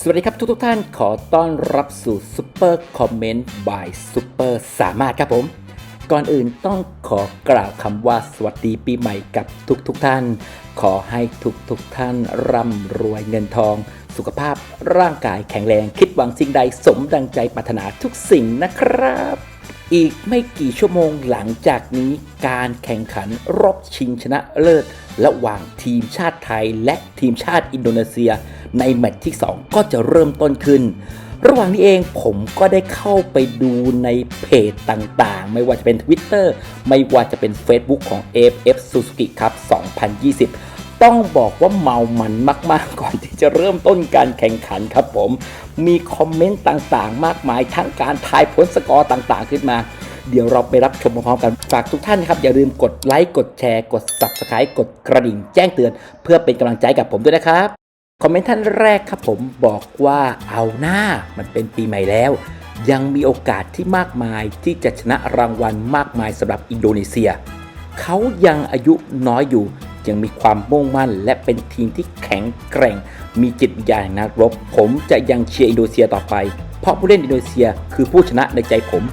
สวัสดีครับทุกทท่านขอต้อนรับสู่ซุปเปอร์คอมเมนต์บายซุปเปอร์สามารถครับผม ก่อนอื่นต้องขอกล่าวคำว่าสวัสดีปีใหม่กับทุกทุกท่าน ขอให้ทุกทุกท่านร่ำรวยเงินทอง สุขภาพร่างกายแข็งแรง คิดหวังสิ่งใดสมดังใจปรารถนาทุกสิ่งนะครับ อีกไม่กี่ชั่วโมงหลังจากนี้การแข่งขันรอบชิงชนะเลิศ ระหว่างทีมชาติไทยและทีมชาติอินโดนีเซีย ในแมตช์ที่ 2 ก็จะเริ่มต้นขึ้น ระหว่างนี้เองผมก็ได้เข้าไปดูในเพจต่างๆ ไม่ว่าจะเป็น Twitter ไม่ว่าจะเป็น Facebook ของ AFF Suzuki ครับ 2020ต้องบอกว่าเมามันมาก ๆ ก่อนที่จะเริ่มต้นการแข่งขันครับผม มีคอมเมนต์ต่างๆ มากมายทั้งการทายผลสกอร์ต่างๆ ขึ้นมา เดี๋ยวเราไปรับชมพร้อมๆกัน ฝากทุกท่านนะครับ อย่าลืมกดไลค์ กดแชร์ กด Subscribe กดกระดิ่งแจ้งเตือน เพื่อเป็นกำลังใจกับผมด้วยนะครับ คอมเมนต์ท่านแรกครับผมบอกว่าเอาหน้ามันเป็นปีใหม่แล้ว ยังมีโอกาสที่มากมายที่จะชนะรางวัลมากมายสำหรับอินโดนีเซีย เขายังอายุน้อยอยู่ ยังมีความมุ่งมั่น และเป็นทีมที่แข็งแกร่ง มีจิตวิญญาณนักรบ ผมจะยังเชียร์อินโดนีเซียต่อไป เพราะผู้เล่นอินโดนีเซียคือผู้ชนะในใจผม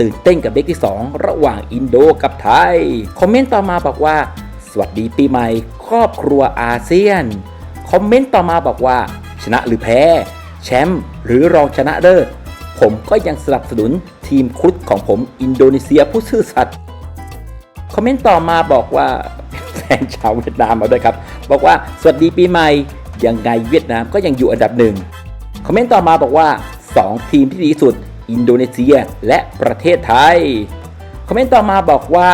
ตื่นเต้นกับเด็กที่ 2 ระหว่างอินโดกับไทย คอมเมนต์ต่อมาบอกว่า สวัสดีปีใหม่ ครอบครัวอาเซียน คอมเมนต์ต่อมาบอกว่า ชนะหรือแพ้ แชมป์หรือรองชนะเลิศผมก็ยังสนับสนุนทีมครุฑของผมอินโดนีเซียผู้ซื่อสัตย์คอมเมนต์ต่อมาบอกว่าแฟนชาวเวียดนามมาด้วยครับ บอกว่าสวัสดีปีใหม่ยังไงเวียดนามก็ยังอยู่อันดับหนึ่งคอมเมนต์ต่อมาบอกว่า 2 ทีมที่ดีสุด อินโดนีเซียและประเทศไทยคอมเมนต์ต่อมาบอกว่า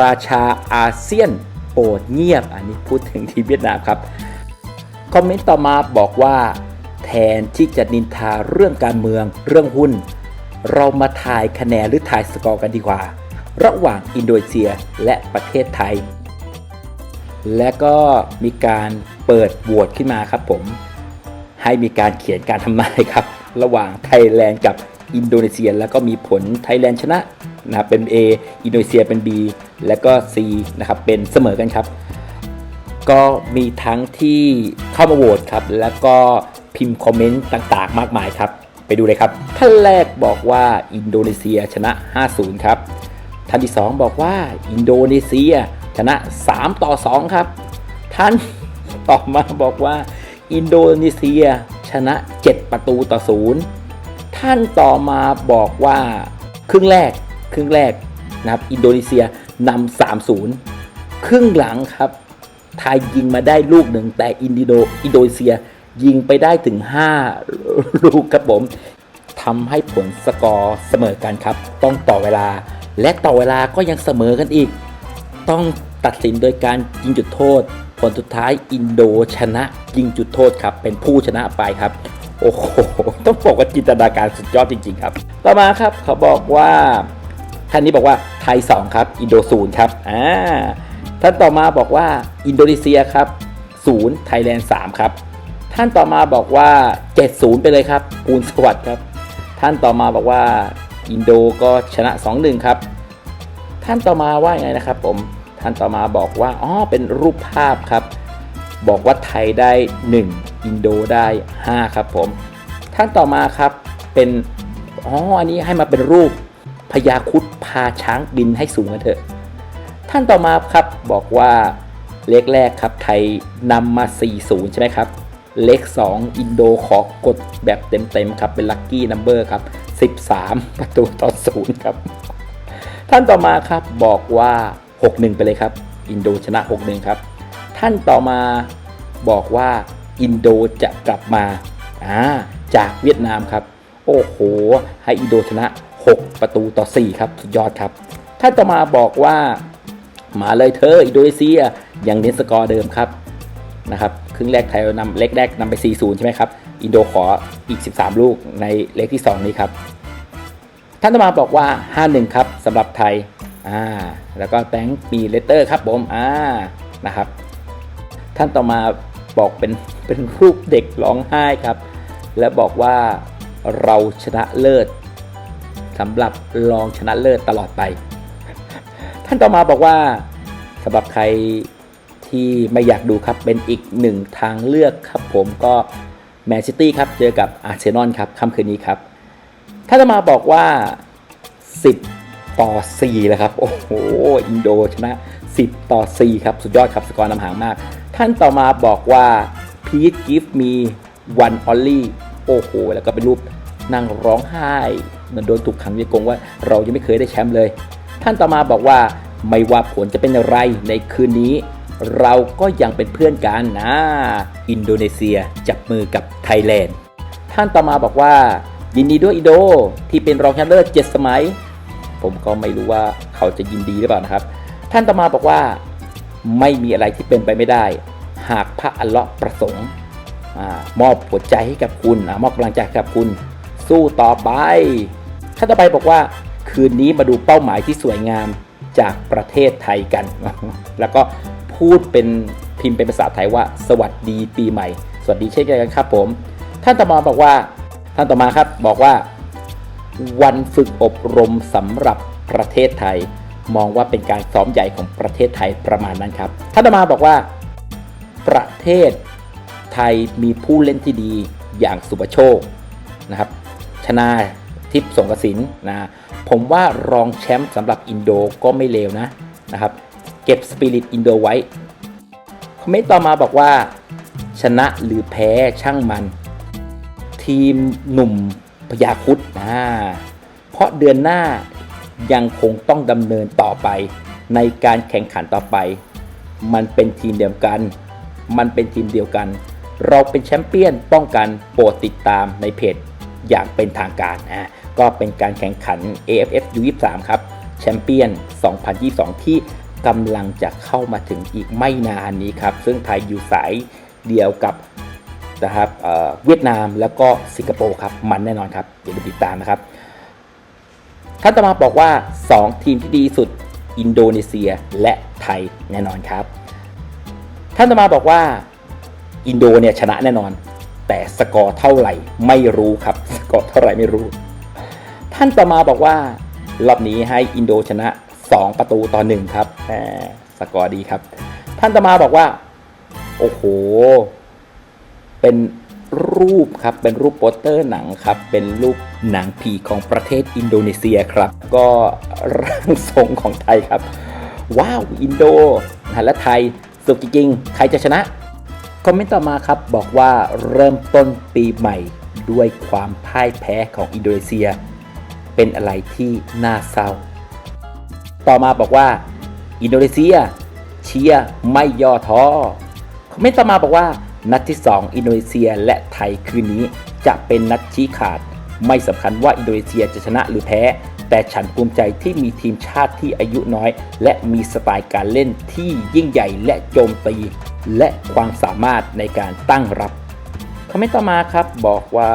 ราชาอาเซียนโปรดเงียบ อันนี้พูดถึงทีมเวียดนามครับ คอมเมนต์ต่อมาบอกว่า แทนที่จะนินทาเรื่องการเมืองเรื่องหุ้น เรามาทายคะแนนหรือทายสกอร์กันดีกว่า ระหว่างอินโดนีเซียและประเทศไทย และก็มีการเปิดโหวตขึ้นมาครับผม ให้มีการเขียนการทำนายครับ ระหว่างไทยแลนด์กับอินโดนีเซีย แล้วก็มีผลไทยแลนด์ชนะนะเป็น A อินโดนีเซียเป็น B และก็ C นะครับเป็นเสมอกันครับ ก็มีทั้งที่เข้ามาโหวตครับ แล้วก็พิมพ์คอมเมนต์ต่างๆ มากมายครับ ไปดูเลยครับ ท่านแรกบอกว่าอินโดนีเซียชนะ 5-0 ครับ ท่านที่ 2 บอกว่าอินโดนีเซียชนะ 3 ต่อ 2 ครับ ท่านต่อมาบอกว่า อินโดนีเซียชนะ 7 ประตูต่อ 0 ท่านต่อมาบอกว่าครึ่งแรกครึ่งแรกนะครับอินโดนีเซียนำ3-0 ครึ่งหลังครับ ไทยยิงมาได้ลูกหนึ่ง แต่อินโดอินโดนีเซียยิงไปได้ถึง 5 ลูกครับผมทำให้ผลสกอร์เสมอกันครับ ต้องต่อเวลา และต่อเวลาก็ยังเสมอกันอีก ต้องตัดสินโดยการยิงจุดโทษ ผลสุดท้ายอินโดชนะยิงจุดโทษครับ เป็นผู้ชนะไปครับ โอ้โห ต้องบอกว่าจินตนาการสุดยอดจริง ๆ ครับ ต่อมาครับเขาบอกว่าท่านนี้บอกว่าไทย 2 ครับ อินโดศูนย์ครับอ่า ท่านต่อมาบอกว่าอินโดนีเซียครับ0ไทยแลนด์3ครับ ท่านต่อมาบอกว่า 70 ไปเลยครับปูนสวัสดิ์ครับ ท่านต่อมาบอกว่าอินโดก็ชนะ 2-1 ครับ ท่านต่อมาว่าไงนะครับผม ท่านต่อมาบอกว่าอ๋อเป็นรูปภาพครับ บอกว่าไทยได้ 1 อินโดได้ 5 ครับผม ท่านต่อมาครับเป็นอ๋ออันนี้ให้มาเป็นรูปพญาคุดพาช้างบินให้สูงกันเถอะ ท่านต่อมาครับบอกว่าเลขแรกครับไทยนำมา 40 ใช่ไหมครับ เลข 2 อินโดขอกดแบบเต็มๆครับ เป็นลัคกี้นัมเบอร์ครับ 13 ประตูต่อ0ครับ ท่านต่อมาครับบอกว่า 6-1 ไปเลยครับ อินโดชนะ 6-1 ครับ ท่านต่อมาบอกว่าอินโดจะกลับมาอ่าจากเวียดนามครับ โอ้โห ให้อินโดชนะ 6 ประตูต่อ 4 ครับ สุดยอดครับ ท่านต่อมาบอกว่า มาเลยเธออินโดนีเซียยังเน้นสกอร์เดิมครับนะครับครึ่งแรกไทยนำเล็กแรกนำไป 4-0 ใช่ไหมครับ อินโดขออีก 13 ลูกในเล็กที่ 2 นี้ครับ ท่านต่อมาบอกว่า 5-1 ครับสำหรับไทยอ่าแล้วก็แตงค์มีเลตเตอร์ครับผมอ่านะครับ ท่านต่อมาบอกเป็นเป็นรูปเด็กร้องไห้ครับ และบอกว่าเราชนะเลิศสำหรับรองชนะเลิศตลอดไป ท่านต่อมาบอกว่าสำหรับใครที่ไม่อยากดูครับเป็นอีกหนึ่งทางเลือกครับผมก็แมนซิตี้ครับเจอกับอาร์เซนอลครับค่ำคืนนี้ครับถ้าจะมาบอกว่า 10 ต่อ4เลยครับ โอ้โห อินโดชนะ 10 ต่อ 4 ครับ สุดยอดครับ สกอร์นำห่างมาก ท่านต่อมาบอกว่า please give me one only โอ้โห แล้วก็เป็นรูปนั่งร้องไห้ เหมือนโดนถูกขังในกรงว่าเรายังไม่เคยได้แชมป์เลย ท่านต่อมาบอกว่าไม่ว่าผลจะเป็นอะไรในคืนนี้ เราก็ยังเป็นเพื่อนกันนะ อินโดนีเซียจับมือกับไทยแลนด์ ท่านต่อมาบอกว่า ยินดีด้วยอิโดที่เป็นรองแชมป์โลกเจ็ดสมัย ผมก็ไม่รู้ว่าเขาจะยินดีหรือเปล่านะครับ ท่านต่อมาบอกว่าไม่มีอะไรที่เป็นไปไม่ได้ หากพระอัลเลาะห์ประสงค์อมอบหัวใจให้กับคุณอมอบกำลังใจให้กับคุณ สู้ต่อไปท่านต่อไปบอกว่า คืนนี้มาดูเป้าหมายที่สวยงามจากประเทศไทยกัน แล้วก็พูดเป็นพิมพ์เป็นภาษาไทยว่า สวัสดีปีใหม่ สวัสดีเช่นกันครับผม ท่านต่อมาบอกว่า ท่านต่อมาครับบอกว่า วันฝึกอบรมสำหรับประเทศไทย มองว่าเป็นการซ้อมใหญ่ของประเทศไทยประมาณนั้นครับ ท่านต่อมาบอกว่า ประเทศไทยมีผู้เล่นที่ดีอย่างสุปโชคนะครับ ชนา ทิพย์สงกสินนะผมว่ารองแชมป์สำหรับอินโดก็ไม่เลวนะนะครับ เก็บสปิริตอินโดไว้ คอมเมนต์ต่อมาบอกว่า ชนะหรือแพ้ช่างมัน ทีมหนุ่มพยาคุดนะเพราะเดือนหน้ายังคงต้องดำเนินต่อไป ในการแข่งขันต่อไป มันเป็นทีมเดียวกัน มันเป็นทีมเดียวกัน เราเป็นแชมเปี้ยนป้องกันโปรดติดตามในเพจอย่างเป็นทางการนะ ก็เป็นการแข่งขัน AFF U23 ครับแชมเปี้ยน 2022 ที่กำลังจะเข้ามาถึงอีกไม่นานนี้ครับ ซึ่งไทยอยู่สายเดียวกับนะครับเอ่อเวียดนามแล้วก็สิงคโปร์ครับ มันแน่นอนครับอย่าลืมติดตามนะครับท่านตมาบอกว่า 2 ทีมที่ดีสุดอินโดนีเซียและไทยแน่นอนครับ ท่านตมาบอกว่าอินโดเนี่ยชนะแน่นอน แต่สกอร์เท่าไหร่ไม่รู้ครับ สกอร์เท่าไหร่ไม่รู้ ท่านต่อมาบอกว่ารอบนี้ให้อินโดชนะ 2 ประตูต่อหนึ่งครับแหมสกอร์ดีครับ ท่านต่อมาบอกว่า โอ้โห เป็นรูปครับ เป็นรูปโปสเตอร์หนังครับ เป็นรูปหนังผีของประเทศอินโดนีเซียครับ ก็ร่างทรงของไทยครับ ว้าว อินโดนะและไทย สุดจริงๆใครจะชนะ คอมเมนต์ต่อมาครับ บอกว่าเริ่มต้นปีใหม่ด้วยความพ่ายแพ้ของอินโดนีเซีย เป็นอะไรที่น่าเศร้า ต่อมาบอกว่า อินโดนีเซีย เชียร์ไม่ย่อท้อคอมเมนต์ต่อมาบอกว่า นัดที่ 2 อินโดนีเซียและไทยคืนนี้จะเป็นนัดชี้ขาด ไม่สำคัญว่าอินโดนีเซียจะชนะหรือแพ้ แต่ฉันภูมิใจที่มีทีมชาติที่อายุน้อย และมีสไตล์การเล่นที่ยิ่งใหญ่และโจมตี และความสามารถในการตั้งรับคอมเมนต์ต่อมาครับบอกว่า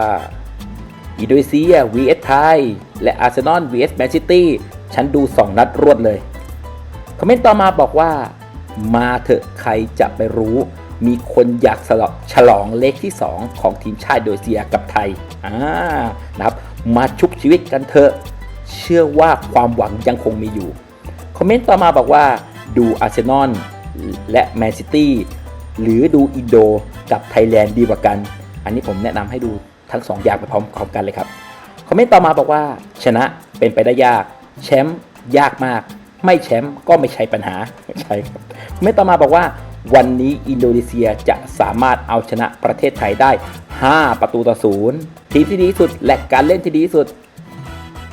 อินโดนีเซีย vs ไทย และอาร์เซนอล vs แมนซิตี้ฉันดู 2 นัดรวดเลย คอมเมนต์ต่อมาบอกว่า มาเถอะใครจะไปรู้ มีคนอยากสลองฉลองเลขที่ 2 ของทีมชาติอินโดนีเซียกับไทยอ่านะครับ มาชุบชีวิตกันเถอะ เชื่อว่าความหวังยังคงมีอยู่ คอมเมนต์ต่อมาบอกว่า ดูอาร์เซนอลและแมนซิตี้หรือดูอินโดกับไทยแลนด์ดีกว่ากัน อันนี้ผมแนะนำให้ดู ทั้งสองอย่างไปพร้อมๆกันเลยครับคอมเมนต์ต่อมาบอกว่า ชนะเป็นไปได้ยากแชมป์ยากมาก ไม่แชมป์ก็ไม่ใช่ปัญหาใช่ครับคอมเมนต์ต่อมาบอกว่า วันนี้อินโดนีเซียจะสามารถเอาชนะประเทศไทยได้ 5 ประตูต่อศูนย์ทีมที่ดีที่สุดและการเล่นที่ดีที่สุด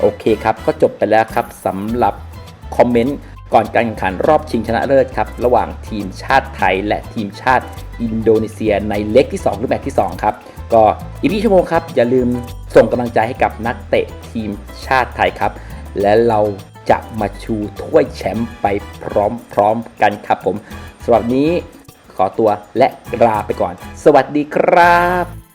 โอเคครับ ก็จบไปแล้วครับสำหรับคอมเมนต์ก่อนการแข่งขันรอบชิงชนะเลิศครับระหว่างทีมชาติไทย และทีมชาติอินโดนีเซียในเล็กที่ 2 หรือแมตช์ที่ 2 ครับ ก็อีกพี่ชั่วโมงครับ อย่าลืมส่งกำลังใจให้กับนักเตะทีมชาติไทยครับ และเราจะมาชูถ้วยแชมป์ไปพร้อมๆกันครับผมสำหรับวันนี้ขอตัวและลาไปก่อน สวัสดีครับ